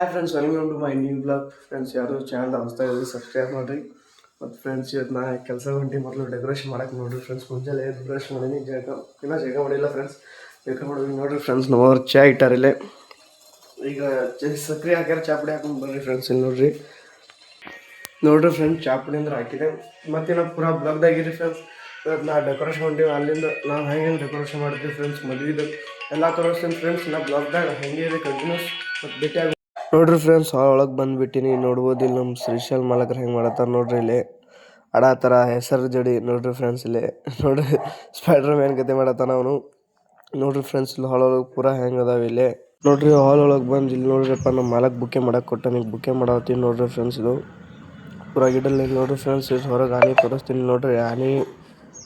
Hi friends welcome to my new blog friends ಯಾರು channel ಅನಿಸ್ತಾ ಇದ್ದೀವಿ ಸಬ್ಸ್ಕ್ರೈಬ್ ಮಾಡಿರಿ. ಮತ್ತು ಫ್ರೆಂಡ್ಸ್ ಇವತ್ತು ನಾ ಕೆಲಸ ಗಂಟೆ ಮೊದಲು ಡೆಕೋರೇಷನ್ ಮಾಡಕ್ಕೆ ನೋಡ್ರಿ ಫ್ರೆಂಡ್ಸ್ ಮುಂಜಾನೆ ಡೆಕೋರೇಷನ್ ಮಾಡೀನಿ. ಜಾಗ ಇನ್ನೂ ಜಾಗ ಮಾಡಿಲ್ಲ ಫ್ರೆಂಡ್ಸ್ ಜಾಗ ಮಾಡಿದ್ವಿ ನೋಡಿರಿ ಫ್ರೆಂಡ್ಸ್ ನಮ್ಮವ್ರು ಚಾ ಇಟ್ಟಾರಿಲ್ಲೇ ಈಗ ಚ ಸಕ್ರೆ ಹಾಕ್ಯಾರ, ಚಾಪುಡಿ ಹಾಕೊಂಡು ಬರ್ರಿ ಫ್ರೆಂಡ್ಸ್ ಇಲ್ಲಿ ನೋಡ್ರಿ. ನೋಡ್ರಿ ಫ್ರೆಂಡ್ಸ್ ಚಾಪುಡಿ ಅಂದ್ರೆ ಹಾಕಿದೆ. ಮತ್ತೆ ನಾವು ಪೂರಾ ಬ್ಲಾಗ್ದಾಗಿರಿ ಫ್ರೆಂಡ್ಸ್ ಇವತ್ತು ನಾ ಡೆಕೋರೇಷನ್ ಹೊಂಟೀವಿ. ಅಲ್ಲಿಂದ ನಾವು ಹೆಂಗೆ ಡೆಕೋರೇಷನ್ ಮಾಡಿದ್ವಿ ಫ್ರೆಂಡ್ಸ್ ಮದುವೆದು. ಎಲ್ಲ ತೋರಿಸ್ತೀನಿ ಫ್ರೆಂಡ್ಸ್ ನಾ ಬ್ಲಾಗ್ದಾಗ ಹೆಂಗೆ ಇದೆ ಕಂಟಿನ್ಯೂಸ್ ಮತ್ತು ಭೇಟಿ ಆಗಿ ನೋಡ್ರಿ ಫ್ರೆಂಡ್ಸ್ ಹಾಲ್ ಒಳಗೆ ಬಂದ್ಬಿಟ್ಟಿನಿ. ನೋಡ್ಬೋದು ಇಲ್ಲಿ ನಮ್ಮ ಶ್ರೀಶೈಲ್ ಮಾಲಕರು ಹೆಂಗೆ ಮಾಡತ್ತಾರ ನೋಡ್ರಿ ಇಲ್ಲಿ. ಆಡಾತರ ಹೆಸರು ಜಡಿ ನೋಡ್ರಿ ಫ್ರೆಂಡ್ಸ್ ಇಲ್ಲಿ. ನೋಡ್ರಿ ಸ್ಪೈಡರ್ ಮ್ಯಾನ್ ಕತೆ ಮಾಡತ್ತಾನ ಅವನು. ನೋಡ್ರಿ ಫ್ರೆಂಡ್ಸ್ ಇಲ್ಲಿ ಹಾಲ್ ಒಳಗೆ ಪೂರಾ ಹೆಂಗೆ ಅದಾವ ಇಲ್ಲಿ. ನೋಡ್ರಿ ಹಾಲ್ ಒಳಗೆ ಬಂದು ಇಲ್ಲಿ ನೋಡ್ರಿಪ್ಪ ನಮ್ಮ ಮಾಲಕ್ ಬುಕ್ಕೆ ಮಾಡಕ್ಕೆ ಕೊಟ್ಟ ನೀವು ಬುಕ್ಕೆ ಮಾಡತ್ತೀನಿ ನೋಡ್ರಿ ಫ್ರೆಂಡ್ಸ್ ಇದು. ಪೂರಾ ಗಿಡಲ್ಲಿ ನೋಡ್ರಿ ಫ್ರೆಂಡ್ಸ್ ಹೊರಗೆ ಆನೆ ತೋರಿಸ್ತೀನಿ ನೋಡ್ರಿ. ಆನೆ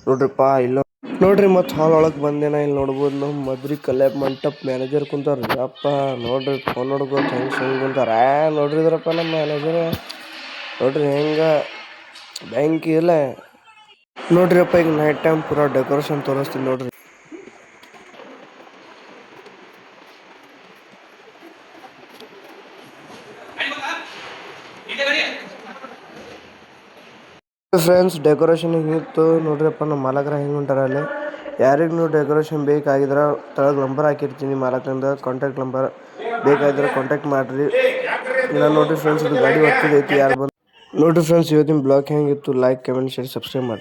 ನೋಡ್ರಿಪ್ಪ ಇಲ್ಲ ನೋಡ್ರಿ, ಮತ್ತೆ ಹಾಲ್ ಒಳಗೆ ಬಂದೇನ ಇಲ್ಲಿ ನೋಡ್ಬೋದು ನಮ್ಮ ಮದ್ರಿ ಕಲ್ಯಾಪ್ ಮಂಟಪ್ ಮ್ಯಾನೇಜರ್ ಕುಂತಾರ ಅಪ್ಪ, ನೋಡ್ರಿ ಫೋನ್ ನೋಡ್ಬೋದು ಹೆಂಗ್ ಹೆಂಗೆ ಕುಂತಾರ. ನೋಡ್ರಿ ಇದ್ರಪ್ಪ ನಮ್ಮ ಮ್ಯಾನೇಜರ್ ನೋಡ್ರಿ, ಹೆಂಗ? ಬ್ಯಾಂಕ್ ಇಲ್ಲ ನೋಡ್ರಿಪ್ಪ ಈಗ ನೈಟ್ ಟೈಮ್ ಪೂರಾ ಡೆಕೋರೇಷನ್ ತೋರಿಸ್ತೀನಿ ನೋಡ್ರಿ. ಫ್ರೆಂಡ್ಸ್ ಡೆಕೋರೇಷನ್ ಹಿಂಗಿತ್ತು. ನೋಡ್ರಪ್ಪ, ನಮ್ಮ ಮಾಲಕರ ಹೆಂಗೆ ಹೊಂಟಾರ ಅಲ್ಲಿ? ಯಾರಿಗೆ ನೀವು ಡೆಕೋರೇಷನ್ ಬೇಕಾಗಿದ್ರೆ ತಳಗೆ ನಂಬರ್ ಹಾಕಿರ್ತೀನಿ ಮಾಲಕರಿಂದ. ಕಾಂಟ್ಯಾಕ್ಟ್ ನಂಬರ್ ಬೇಕಾಗಿದ್ರೆ ಕಾಂಟ್ಯಾಕ್ಟ್ ಮಾಡ್ರಿ. ಇಲ್ಲ ನೋಡ್ರಿ ಫ್ರೆಂಡ್ಸ್ ಇದು ಗಾಡಿ ಹೊತ್ತಿದೈತಿ ಯಾರು ಬಂದು ನೋಡ್ರಿ ಫ್ರೆಂಡ್ಸ್ ಇವತ್ತಿನ ಬ್ಲಾಗ್ ಹೆಂಗಿತ್ತು? ಲೈಕ್ ಕಮೆಂಟ್ ಶೇರ್ ಸಬ್ಸ್ಕ್ರೈಬ್ ಮಾಡಿ